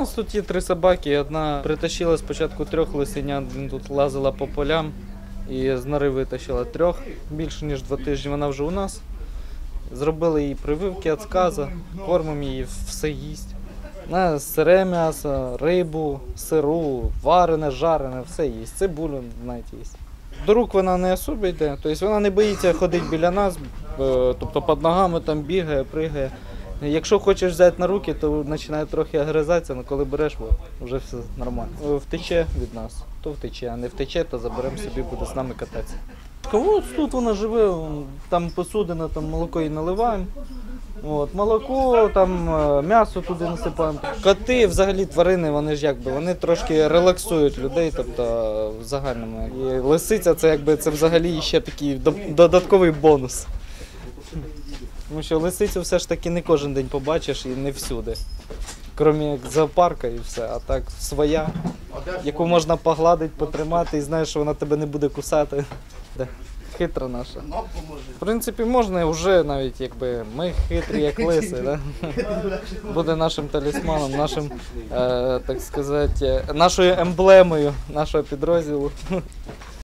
нас тут є три собаки. Одна притащила спочатку трьох лисенят, тут лазила по полям і з нори витащила трьох. Більше ніж два тижні вона вже у нас. Зробили їй прививки від сказа, кормимо її, все їсть. На сире м'ясо, рибу, сиру, варене, жарене, все їсть. Цибулю навіть їсть. До рук вона не особо йде, тобто вона не боїться ходити біля нас, е, тобто під ногами там бігає, пригає. Якщо хочеш взяти на руки, то починає трохи огризатися, але коли береш, вже все нормально. Е, Втече від нас, то втече, а не втече, то заберемо собі, буде з нами кататися. Кого тут вона живе, там посудина, там молоко їй наливаємо. От, молоко, там е, м'ясо туди насипаємо. Коти, взагалі тварини, вони ж якби вони трошки релаксують людей, тобто в загальному. І лисиця це якби це взагалі ще такий додатковий бонус. Тому що лисицю все ж таки не кожен день побачиш і не всюди. Крім як зоопарка і все, а так своя, яку можна погладити, потримати і знаєш, що вона тебе не буде кусати. Хитра наша. В принципі, можна вже навіть якби ми хитрі, як лиси, да? буде нашим талісманом, нашим, е, так сказати, нашою емблемою нашого підрозділу.